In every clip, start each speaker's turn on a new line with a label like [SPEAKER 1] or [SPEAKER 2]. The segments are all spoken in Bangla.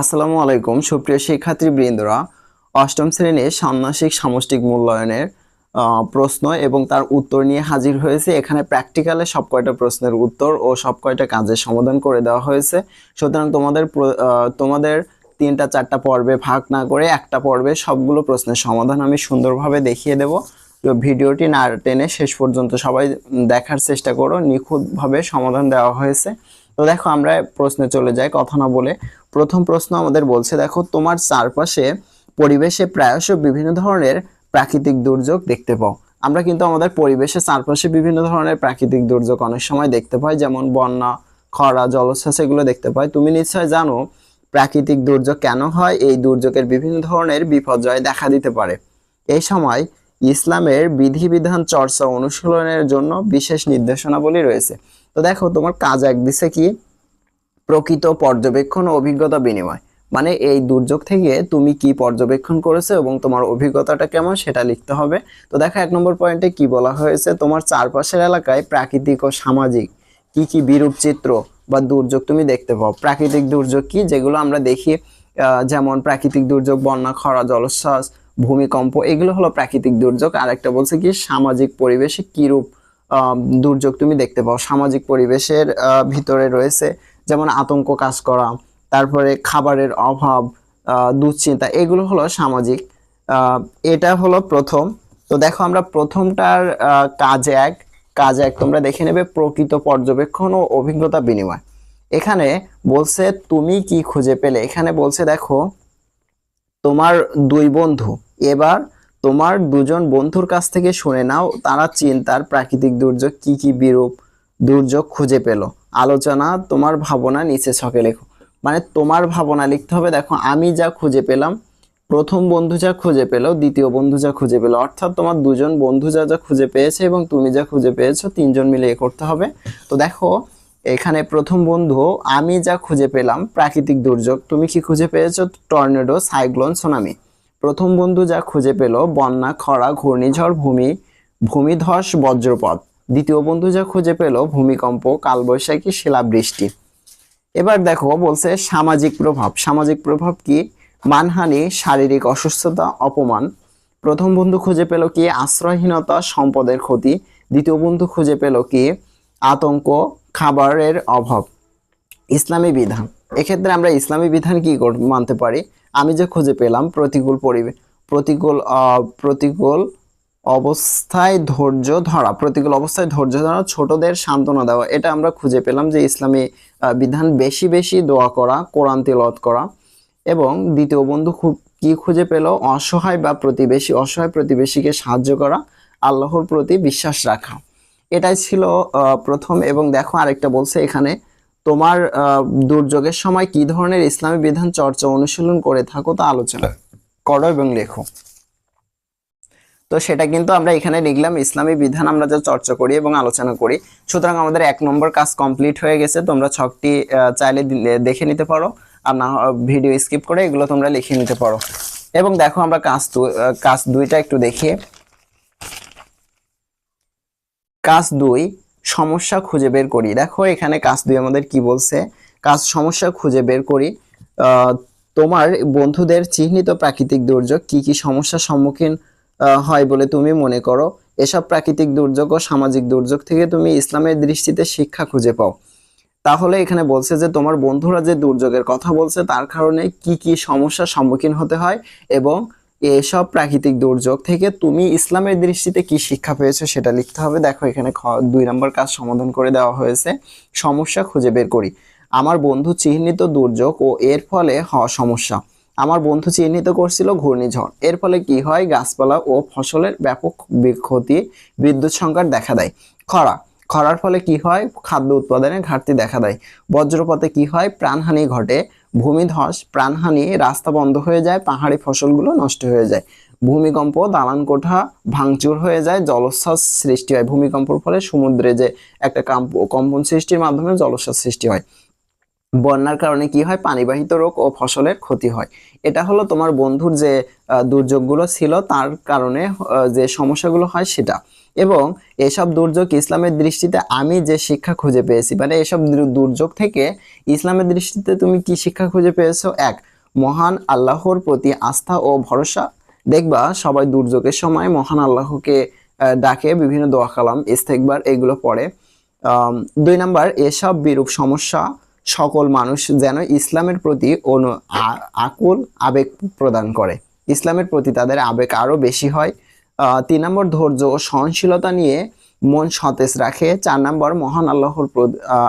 [SPEAKER 1] আসসালামু আলাইকুম, সুপ্রিয় শিক্ষার্থীবৃন্দরা। অষ্টম শ্রেণির ষান্মাসিক সামষ্টিক মূল্যায়নের প্রশ্ন এবং তার উত্তর নিয়ে হাজির হয়েছে। এখানে প্র্যাকটিক্যালে সব কয়টা প্রশ্নের উত্তর ও সব কয়টা কাজের সমাধান করে দেওয়া হয়েছে। সুতরাং তোমাদের তোমাদের তিনটা চারটা পর্বে ভাগ না করে একটা পর্বে সবগুলো প্রশ্নের সমাধান আমি সুন্দরভাবে দেখিয়ে দেব। তো ভিডিওটি না টেনে শেষ পর্যন্ত সবাই দেখার চেষ্টা করো। নিখুঁতভাবে সমাধান দেওয়া হয়েছে। তো দেখো আমরা প্রশ্নে চলে যাই, কথা না বলে। প্রথম প্রশ্ন আমাদের বলছে, দেখো তোমার চারপাশে পরিবেশে প্রায়শ বিভিন্ন ধরনের প্রাকৃতিক দুর্যোগ দেখতে পাও। আমরা কিন্তু আমাদের পরিবেশের চারপাশে বিভিন্ন ধরনের প্রাকৃতিক দুর্যোগ অনেক সময় দেখতে পাই, যেমন বন্যা, খরা, জলোচ্ছ্বাস এগুলো দেখতে পাই। তুমি নিশ্চয় জানো প্রাকৃতিক দুর্যোগ কেন হয়? এই দুর্যোগের বিভিন্ন ধরনের বিপর্যয় দেখা দিতে পারে। এই সময় ইসলামের বিধিবিধান চর্চা অনুশীলনের জন্য বিশেষ নির্দেশনাবলী রয়েছে। তো দেখো, তোমার কাজ এক দিছে কি? প্রকৃত পর্যবেক্ষণ ও অভিজ্ঞতা বিনিময়। মানে এই দুর্যোগ থেকে তুমি কি পর্যবেক্ষণ করেছ এবং তোমার অভিজ্ঞতাটা কেমন সেটা লিখতে হবে। তো দেখো, এক নম্বর পয়েন্টে কি বলা হয়েছে? তোমার চারপাশের এলাকায় প্রাকৃতিক ও সামাজিক কি কি বিরূপ চিত্র বা দুর্যোগ তুমি দেখতে পাও? প্রাকৃতিক দুর্যোগ কি? যেগুলো আমরা দেখি যেমন প্রাকৃতিক দুর্যোগ, বন্যা, খরা, জলোচ্ছ্বাস ভূমিকম্প, এগুলো হলো প্রাকৃতিক দুর্যোগ। আর একটা বলছে কি, সামাজিক পরিবেশে কিরূপ দুর্যোগ তুমি দেখতে পাও? সামাজিক পরিবেশের ভিতরে রয়েছে যেমন আতঙ্ক কাজ করা, তারপরে খাবারের অভাব দুশ্চিন্তা, এগুলো হলো সামাজিক। এটা হলো প্রথম। তো দেখো আমরা প্রথমটার কাজ এক। কাজ এক তোমরা দেখে নেবে, প্রকৃত পর্যবেক্ষণ ও অভিজ্ঞতা বিনিময়। এখানে বলছে, তুমি কি খুঁজে পেলে? এখানে বলছে, দেখো, তোমার দুই বন্ধু এবার তোমার দুজন বন্ধুর কাছ থেকে শুনে নাও, তারা চিন্তার প্রাকৃতিক দুর্যোগ কি কি বিরূপ দুর্যোগ খুঁজে পেল। আলোচনা তোমার ভাবনা নিচে ছকে লেখো। মানে তোমার ভাবনা লিখতে হবে, দেখো আমি যা খুঁজে পেলাম, প্রথম বন্ধু যা খুঁজে পেল, দ্বিতীয় বন্ধু যা খুঁজে পেল, অর্থাৎ তোমার দুজন বন্ধু যা যা খুঁজে পেয়েছে এবং তুমি যা খুঁজে পেয়েছ, তিনজন মিলে এ করতে হবে। তো দেখো, এখানে প্রথম বন্ধু, আমি যা খুঁজে পেলাম, প্রাকৃতিক দুর্যোগ, তুমি কি খুঁজে পেয়েছ? Tornado, cyclone, tsunami. প্রথম বন্ধু যা খুঁজে পেল, বন্যা, খরা, ঘূর্ণিঝড়, ভূমি, ভূমিধস, বজ্রপাত। দ্বিতীয় বন্ধু যা খুঁজে পেল, ভূমিকম্প, কালবৈশাখী, শিলাবৃষ্টি। এবার দেখো, বলছে সামাজিক প্রভাব। সামাজিক প্রভাব কি? মানহানি, শারীরিক অসুস্থতা, অপমান। প্রথম বন্ধু খুঁজে পেল কি? আশ্রয়হীনতা, সম্পদের ক্ষতি। দ্বিতীয় বন্ধু খুঁজে পেল কি? আতঙ্ক, খাবারের অভাব। ইসলামী বিধান। এক্ষেত্রে আমরা ইসলামী বিধান কি মানতে পারি? আমি যে খুঁজে পেলাম প্রতিকূল পরিবেশ প্রতিকূল প্রতিকূল অবস্থায় ধৈর্য ধরা, প্রতিকূল অবস্থায় ধৈর্য ধরা ছোটদের সান্ত্বনা দেওয়া, এটা আমরা খুঁজে পেলাম যে ইসলামী বিধান বেশি বেশি দোয়া করা, কোরআন তেলাওয়াত করা এবং দ্বিতীয় বন্ধু খুব, কি খুঁজে পেল? অসহায় বা প্রতিবেশী, অসহায় প্রতিবেশীকে সাহায্য করা, আল্লাহর প্রতি বিশ্বাস রাখা। এটাই ছিল প্রথম এবং দেখো আরেকটা বলছে এখানে তোমার দুর্যোগের সময় কি ধরনের ইসলামী বিধান, চর্চা, অনুশীলন করে থাকো তা আলোচনা করো এবং লেখো। তো সেটা কিন্তু আমরা এখানে লিখলাম, ইসলামী বিধান আমরা যা চর্চা করি এবং আলোচনা করি। সুতরাং আমাদের এক নম্বর কাজ কমপ্লিট হয়ে গেছে, তোমরা ছকটি চাইলে দেখে নিতে পারো আর না ভিডিও স্কিপ করে এগুলো তোমরা লিখে নিতে পারো। এবং দেখো আমরা কাজ কাজ দুইটা একটু দেখি কাজ দুই সমস্যা খুঁজে বের করি। দেখো, এখানে কাজ দুই আমাদের কি বলছে? কাজ সমস্যা খুঁজে বের করি। তোমার বন্ধুদের চিহ্নিত প্রাকৃতিক দুর্যোগ কি কি সমস্যার সম্মুখীন হয় বলে তুমি মনে করো? এসব প্রাকৃতিক দুর্যোগ ও সামাজিক দুর্যোগ থেকে তুমি ইসলামের দৃষ্টিতে শিক্ষা খুঁজে পাও। তাহলে এখানে বলছে যে, তোমার বন্ধুরা যে দুর্যোগের কথা বলছে, তার কারণে কি কি সমস্যার সম্মুখীন হতে হয় এবং এসব প্রাকৃতিক দুর্যোগ থেকে তুমি ইসলামের দৃষ্টিতে কি শিক্ষা পেয়েছ সেটা লিখতে হবে। দেখো, এখানে দুই নম্বর কাজ সমাধান করে দেওয়া হয়েছে। সমস্যা খুঁজে বের করি। আমার বন্ধু চিহ্নিত দুর্যোগ ও এর ফলে হওয়া সমস্যা। আমার বন্ধু চিহ্নিত করছিল ঘূর্ণিঝড়। এর ফলে কি হয়? গাছপালা ও ফসলের ব্যাপক ক্ষতি বিদ্যুৎ সংকট দেখা দেয়। খরা। খরার ফলে কি হয়? খাদ্য উৎপাদনে ঘাটতি দেখা দেয়। বজ্রপাতে কি হয়? প্রাণহানি ঘটে। ভূমিধস প্রাণহানি রাস্তা বন্ধ হয়ে যায়, পাহাড়ি ফসলগুলো নষ্ট হয়ে যায়। ভূমিকম্প দালান কোঠা ভাঙচুর হয়ে যায়, জলোচ্ছ্বাস সৃষ্টি হয়। ভূমিকম্পর ফলে সমুদ্রে যে একটা কাম্প- কম্পন সৃষ্টির মাধ্যমে জলোচ্ছ্বাস সৃষ্টি হয়। বন্যার কারণে কি হয়? পানিবাহিত রোগ ও ফসলের ক্ষতি হয়। এটা হলো তোমার বন্ধুর যে দুর্যোগগুলো ছিল, তার কারণে যে সমস্যাগুলো হয় সেটা। এবং এসব দুর্যোগ ইসলামের দৃষ্টিতে আমি যে শিক্ষা খুঁজে পেয়েছি মানে এসব দুর্যোগ থেকে ইসলামের দৃষ্টিতে তুমি কি শিক্ষা খুঁজে পেয়েছ? এক, মহান আল্লাহর প্রতি আস্থা ও ভরসা। দেখবা, সবাই দুর্যোগের সময় মহান আল্লাহকে ডাকে, বিভিন্ন দোয়া কালাম ইস্তেকবার, এগুলো পড়ে। দুই নাম্বার, এসব বিরূপ সমস্যা সকল মানুষ যেন ইসলামের প্রতি অনু আকুল আবেগ প্রদান করে। ইসলামের প্রতি তাদের আবেগ আরও বেশি হয়। তিন নম্বর ধৈর্য ও সহনশীলতা নিয়ে মন সতেজ রাখে। চার নম্বর মহান আল্লাহর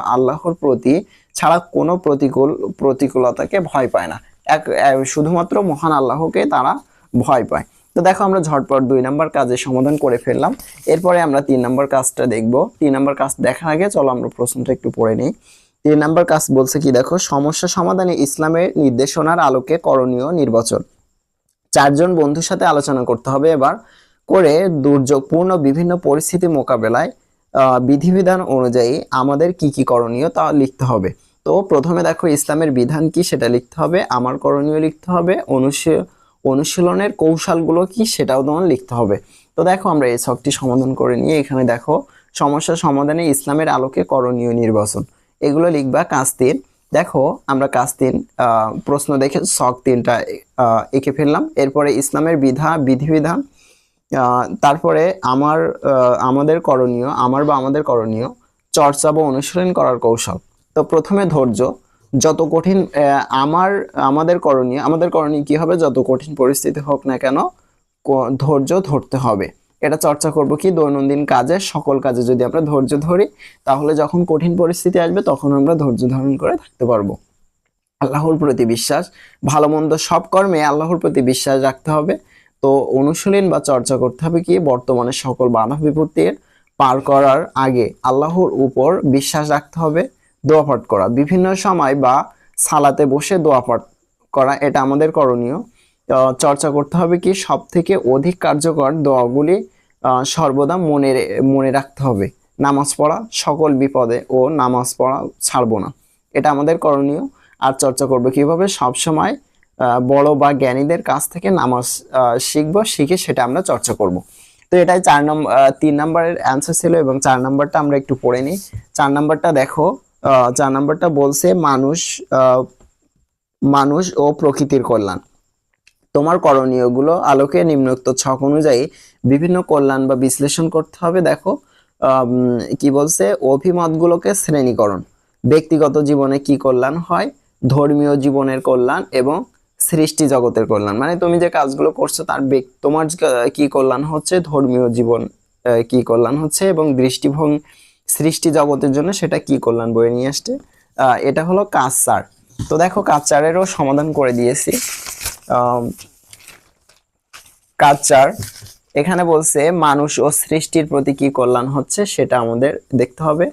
[SPEAKER 1] আল্লাহর প্রতি ছাড়া কোনো প্রতিকূল, প্রতিকূলতাকে ভয় পায় না। এক- শুধুমাত্র মহান আল্লাহকে তারা ভয় পায়। তো দেখো আমরা ঝটপট দুই নম্বর কাজের সমাধান করে ফেললাম। এরপরে আমরা তিন নম্বর কাজটা দেখব। তিন নম্বর কাজ দেখার আগে চলো আমরা প্রশ্নটা একটু পড়ে নিই। তিন নাম্বার কাজ বলছে কি, দেখো, সমস্যা সমাধানে ইসলামের নির্দেশনার আলোকে করণীয় নির্বাচন। চারজন বন্ধুর সাথে আলোচনা করতে হবে এবার করে দুর্যোগপূর্ণ বিভিন্ন পরিস্থিতি মোকাবেলায় বিধিবিধান অনুযায়ী আমাদের কি কি করণীয় তা লিখতে হবে। তো প্রথমে দেখো, ইসলামের বিধান কি সেটা লিখতে হবে, আমার করণীয় লিখতে হবে, অনুশীল, অনুশীলনের কৌশলগুলো কি সেটাও তোমার লিখতে হবে। তো দেখো, আমরা এই ছকটি সমাধান করে নিয়ে এখানে দেখো, সমস্যা সমাধানে ইসলামের আলোকে করণীয় নির্বাচন। এগুলো লিখবা কাজ তিন। দেখো, আমরা কাজ তিন প্রশ্ন দেখে শখ তিনটা এঁকে ফেললাম। এরপরে ইসলামের বিধা, বিধিবিধান তারপরে আমার আমাদের করণীয়, আমার বা আমাদের করণীয় চর্চা বা অনুশীলন করার কৌশল। তো প্রথমে ধৈর্য, যত কঠিন আমার, আমাদের করণীয় আমাদের করণীয় কি হবে? যত কঠিন পরিস্থিতি হোক না কেন ধৈর্য ধরতে হবে। এটা চর্চা করব কি দৈনন্দিন কাজে, সকল কাজে যদি আমরা ধৈর্য ধরি, তাহলে যখন কঠিন পরিস্থিতি আসবে তখন আমরা ধৈর্য ধারণ করে থাকতে পারব। আল্লাহর প্রতি বিশ্বাস, ভালো মন্দ সব কর্মে আল্লাহর প্রতি বিশ্বাস রাখতে হবে। তো অনুশীলন বা চর্চা করতে হবে কি, বর্তমানে সকল বাধা বিপত্তির পার করার আগে আল্লাহর উপর বিশ্বাস রাখতে হবে, দোয়া পাঠ করা। বিভিন্ন সময় বা সালাতে বসে দোয়া পাঠ করা, এটা আমাদের করণীয়। চর্চা করতে হবে কি সব থেকে অধিক কার্যকর দোয়াগুলি সর্বদা মনে মনে রাখতে হবে। নামাজ পড়া সকল বিপদে ও নামাজ পড়া ছাড়বো না। এটা আমাদের করণীয়। আর চর্চা করব কীভাবে? সবসময় বড় বা জ্ঞানীদের কাছ থেকে নামাজ শিখব, শিখে সেটা আমরা চর্চা করব। তো এটাই চার নম্বর তিন নম্বরের অ্যান্সার ছিল এবং চার নম্বরটা আমরা একটু পড়ে নিই। চার নম্বরটা দেখো চার নম্বরটা বলছে মানুষ মানুষ ও প্রকৃতির কল্যাণ। তোমার করণীয়গুলো আলোকে নিম্নোক্ত ছক অনুযায়ী বিভিন্ন কল্যাণ বা বিশ্লেষণ করতে হবে। দেখো কি বলছে? অভিমতগুলোকে শ্রেণীকরণ। ব্যক্তিগত জীবনে কি কল্যাণ হয়? ধর্মীয় জীবনের কল্যাণ এবং সৃষ্টি জগতের কল্যাণ। মানে তুমি যে কাজগুলো করছ, তার তোমার কি কল্যাণ হচ্ছে? ধর্মীয় জীবন কি কল্যাণ হচ্ছে এবং দৃষ্টিভঙ্গি, সৃষ্টি জগতের জন্য সেটা কি কল্যাণ বয়ে নিয়ে আসছে? এটা হলো কাজ তো দেখো, কাজ সমাধান করে দিয়েছি। আম, কাজ চার এখানে বলছে মানুষ ও সৃষ্টির প্রতি কি কল্যাণ হচ্ছে সেটা আমাদের দেখতে হবে।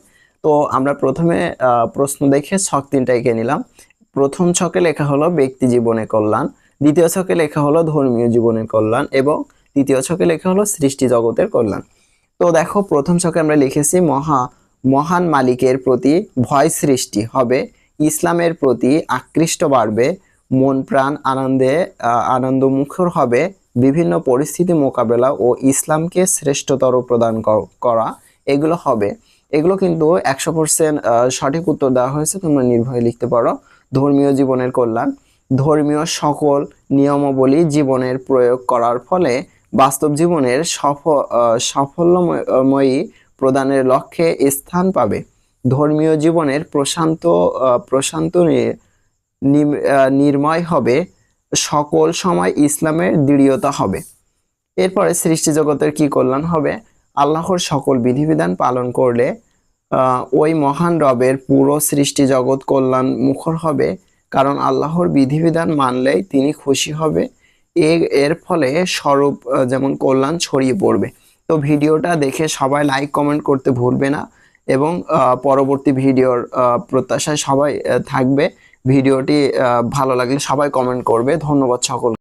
[SPEAKER 1] তো আমরা প্রথমে প্রশ্ন দেখে ছক তিনটা এঁকে নিলাম। প্রথম ছকে লেখা হলো ব্যক্তি জীবনে কল্যাণ। দ্বিতীয় ছকে লেখা হলো ধর্মীয় জীবনের কল্যাণ। এবং তৃতীয় ছকে লেখা হলো সৃষ্টি জগতের কল্যাণ। তো দেখো প্রথম ছকে আমরা লিখেছি মহা মহান মালিকের প্রতি ভয় সৃষ্টি হবে ইসলামের প্রতি আকৃষ্ট বাড়বে মন প্রাণ আনন্দে আনন্দমুখর হবে। বিভিন্ন পরিস্থিতি মোকাবেলা ও ইসলামকে শ্রেষ্ঠতর প্রদান করা এগুলো হবে। এগুলো কিন্তু একশো পার্সেন্ট সঠিক উত্তর দেওয়া হয়েছে তোমরা নির্ভয়ে লিখতে পারো। ধর্মীয় জীবনের কল্যাণ। ধর্মীয় সকল নিয়মাবলী জীবনের প্রয়োগ করার ফলে বাস্তব জীবনের সফল সাফল্যময়ী প্রদানের লক্ষ্যে স্থান পাবে। ধর্মীয় জীবনের প্রশান্ত প্রশান্ত নি- নিম- আহ, নির্ময় হবে, সকল সময় ইসলামের দৃঢ়তা হবে। এরপরে সৃষ্টি জগতের কি কল্যাণ হবে? আল্লাহর সকল বিধিবিধান পালন করলে ওই মহান রবের পুরো সৃষ্টি জগৎ কল্যাণ মুখর হবে, কারণ আল্লাহর বিধিবিধান মানলেই তিনি খুশি হবে। এর ফলে স্বরূপ যেমন কল্যাণ ছড়িয়ে পড়বে। তো ভিডিওটা দেখে সবাই লাইক কমেন্ট করতে ভুলবে না এবং পরবর্তী ভিডিওর প্রত্যাশায় সবাই থাকবে। ভিডিওটি ভালো লাগলে সবাই কমেন্ট করবে। ধন্যবাদ সকল